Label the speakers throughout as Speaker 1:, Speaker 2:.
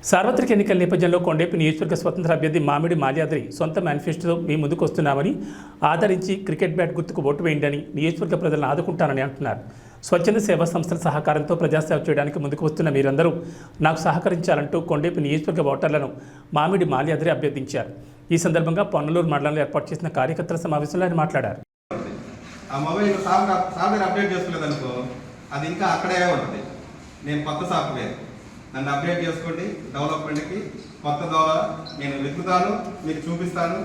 Speaker 1: సార్వత్రిక ఎన్నికల నేపథ్యంలో కొండేపి నియోజకవర్గ స్వతంత్ర అభ్యర్థి మామిడి మాల్యాద్రి సొంత మేనిఫెస్టోతో మీ ముందుకు వస్తున్నామని ఆదరించి క్రికెట్ బ్యాట్ గుర్తుకు ఓటు వేయండి నియోజకవర్గ ప్రజలను ఆదుకుంటానని అంటున్నారు. స్వచ్ఛంద సేవా సంస్థల సహకారంతో ప్రజాసేవ చేయడానికి ముందుకు వస్తున్న మీరందరూ నాకు సహకరించాలంటూ కొండేపి నియోజకవర్గ ఓటర్లను మామిడి మాల్యాద్రి అభ్యర్థించారు. ఈ సందర్భంగా పొన్నలూరు మండలంలో ఏర్పాటు చేసిన కార్యకర్తల సమావేశంలో ఆయన మాట్లాడారు.
Speaker 2: ఆ మొబైల్ సాఫ్ట్వేర్ అప్డేట్ చేసుకోలేదనుకో అది ఇంకా అక్కడే ఉంటుంది. నేను కొత్త సాఫ్ట్వేర్. నన్ను అప్డేట్ చేసుకోండి. డెవలప్మెంట్కి కొత్త ద్వారా నేను వెతుకుతాను మీకు చూపిస్తాను.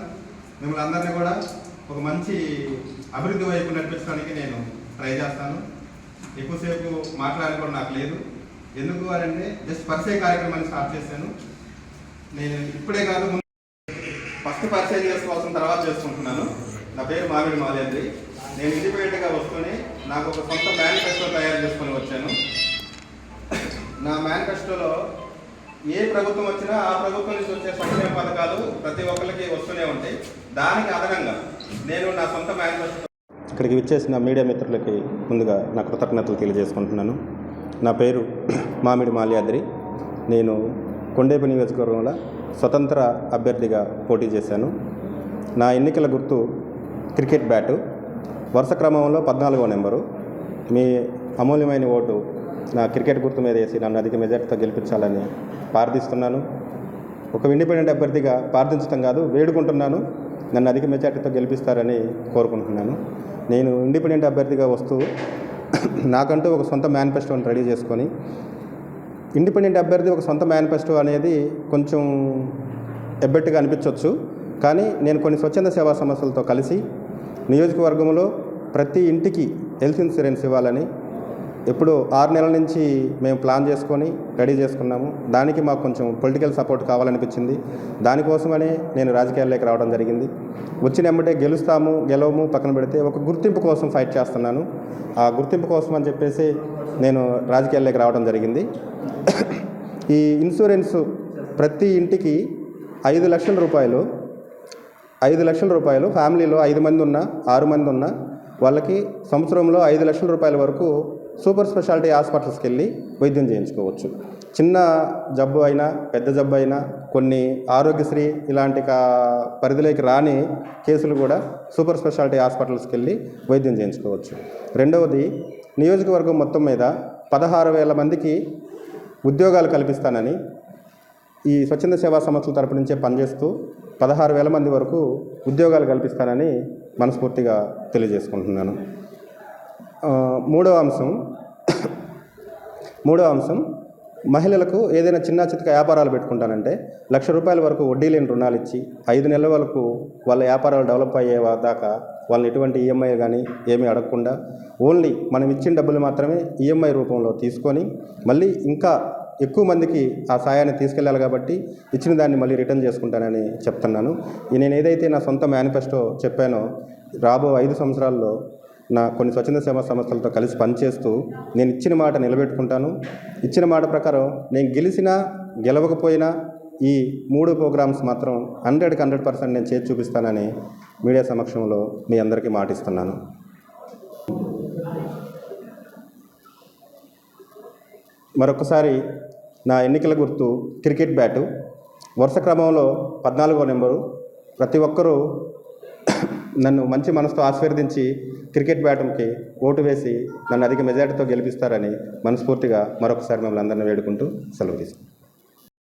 Speaker 2: మిమ్మల్ని అందరినీ కూడా ఒక మంచి అభివృద్ధి వైపు నడిపించడానికి నేను ట్రై చేస్తాను. ఎక్కువసేపు మాట్లాడాలి కూడా నాకు లేదు. ఎందుకు అని అంటే జస్ట్ పరిచయ కార్యక్రమాన్ని స్టార్ట్ చేశాను. నేను ఇప్పుడే కాదు ఫస్ట్ పరిచయం చేసుకోవాల్సిన తర్వాత చేసుకుంటున్నాను. నా పేరు మామిడి మాలేంద్రి నేను ఇండిపెండెంట్గా వస్తూనే నాకు ఒక సొంత మేనిఫెస్టో తయారు చేసుకొని వచ్చాను. నా మేనిఫెస్టోలో ఏ ప్రభుత్వం వచ్చినా ఆ ప్రభుత్వం నుంచి వచ్చే సంక్షేమ పథకాలు ప్రతి ఒక్కరికి వస్తూనే ఉంటాయి. దానికి అదనంగా నేను నా సొంత మేనిఫెస్టో ఇక్కడికి విచ్చేసిన మీడియా మిత్రులకి ముందుగా నా కృతజ్ఞతలు తెలియజేసుకుంటున్నాను. నా పేరు మామిడి మాల్యాద్రి. నేను కొండేపు నియోజకవర్గంలో స్వతంత్ర అభ్యర్థిగా పోటీ చేశాను. నా ఎన్నికల గుర్తు క్రికెట్ బ్యాటు. వరుస క్రమంలో పద్నాలుగో నెంబరు. మీ అమూల్యమైన ఓటు నా క్రికెట్ గుర్తు మీద వేసి నన్ను అధిక మెజార్టీతో గెలిపించాలని ప్రార్థిస్తున్నాను. ఒక ఇండిపెండెంట్ అభ్యర్థిగా ప్రార్థించడం కాదు వేడుకుంటున్నాను. నన్ను అధిక మెజార్టీతో గెలిపిస్తారని కోరుకుంటున్నాను. నేను ఇండిపెండెంట్ అభ్యర్థిగా వస్తూ నాకంటూ ఒక సొంత మేనిఫెస్టోని రెడీ చేసుకొని ఇండిపెండెంట్ అభ్యర్థి ఒక సొంత మేనిఫెస్టో అనేది కొంచెం ఎబ్బెట్టుగా అనిపించవచ్చు కానీ నేను కొన్ని స్వచ్ఛంద సేవా సంస్థలతో కలిసి నియోజకవర్గంలో ప్రతి ఇంటికి హెల్త్ ఇన్సూరెన్స్ ఇవ్వాలని ఎప్పుడు ఆరు నెలల నుంచి మేము ప్లాన్ చేసుకొని రెడీ చేసుకున్నాము. దానికి మాకు కొంచెం పొలిటికల్ సపోర్ట్ కావాలనిపించింది. దానికోసమనే నేను రాజకీయాల్లోకి రావడం జరిగింది. వచ్చిన ఎమ్మటే గెలుస్తాము గెలవము పక్కన పెడితే ఒక గుర్తింపు కోసం ఫైట్ చేస్తున్నాను. ఆ గుర్తింపు కోసం అని చెప్పేసి నేను రాజకీయాల్లోకి రావడం జరిగింది. ఈ ఇన్సూరెన్స్ ప్రతి ఇంటికి ఐదు లక్షల రూపాయలు ఐదు లక్షల రూపాయలు ఫ్యామిలీలో ఐదు మంది ఉన్నా ఆరు మంది ఉన్నా వాళ్ళకి సంవత్సరంలో ఐదు లక్షల రూపాయల వరకు సూపర్ స్పెషాలిటీ హాస్పిటల్స్కి వెళ్ళి వైద్యం చేయించుకోవచ్చు. చిన్న జబ్బు అయినా పెద్ద జబ్బు అయినా కొన్ని ఆరోగ్యశ్రీ ఇలాంటి కా పరిధిలోకి రాని కేసులు కూడా సూపర్ స్పెషాలిటీ హాస్పిటల్స్కి వెళ్ళి వైద్యం చేయించుకోవచ్చు. రెండవది నియోజకవర్గం మొత్తం మీద పదహారు వేల మందికి ఉద్యోగాలు కల్పిస్తానని ఈ స్వచ్ఛంద సేవా సంస్థల తరపు నుంచే పనిచేస్తూ పదహారు వేల మంది వరకు ఉద్యోగాలు కల్పిస్తానని మనస్ఫూర్తిగా తెలియజేసుకుంటున్నాను. మూడవ అంశం. మూడవ అంశం. మహిళలకు ఏదైనా చిన్న చితక వ్యాపారాలు పెట్టుకుంటానంటే లక్ష రూపాయల వరకు వడ్డీ లేని రుణాలు ఇచ్చి ఐదు నెలల వరకు వాళ్ళ వ్యాపారాలు డెవలప్ అయ్యే దాకా వాళ్ళని ఎటువంటి ఈఎంఐ కానీ ఏమీ అడగకుండా ఓన్లీ మనం ఇచ్చిన డబ్బులు మాత్రమే ఈఎంఐ రూపంలో తీసుకొని మళ్ళీ ఇంకా ఎక్కువ మందికి ఆ సాయాన్ని తీసుకెళ్ళాలి కాబట్టి ఇచ్చిన దాన్ని మళ్ళీ రిటర్న్ చేసుకుంటానని చెప్తున్నాను. నేను ఏదైతే నా సొంత మేనిఫెస్టో చెప్పానో రాబో ఐదు సంవత్సరాల్లో నా కొన్ని స్వచ్ఛంద సేవా సంస్థలతో కలిసి పనిచేస్తూ నేను ఇచ్చిన మాట నిలబెట్టుకుంటాను. ఇచ్చిన మాట ప్రకారం నేను గెలిచినా గెలవకపోయినా ఈ మూడు ప్రోగ్రామ్స్ మాత్రం హండ్రెడ్కి హండ్రెడ్ పర్సెంట్ నేను చేసి చూపిస్తానని మీడియా సమక్షంలో మీ అందరికీ మాటిస్తున్నాను. మరొకసారి నా ఎన్నికల గుర్తు క్రికెట్ బ్యాటు. వరుస క్రమంలో పద్నాలుగో నెంబరు. ప్రతి ఒక్కరూ నన్ను మంచి మనసుతో ఆశీర్వదించి క్రికెట్ బ్యాటంకి ఓటు వేసి నన్ను అధిక మెజార్టీతో గెలిపిస్తారని మనస్ఫూర్తిగా మరొకసారి మిమ్మల్ని అందరిని వేడుకుంటూ సెలవు తీసుకుంటాను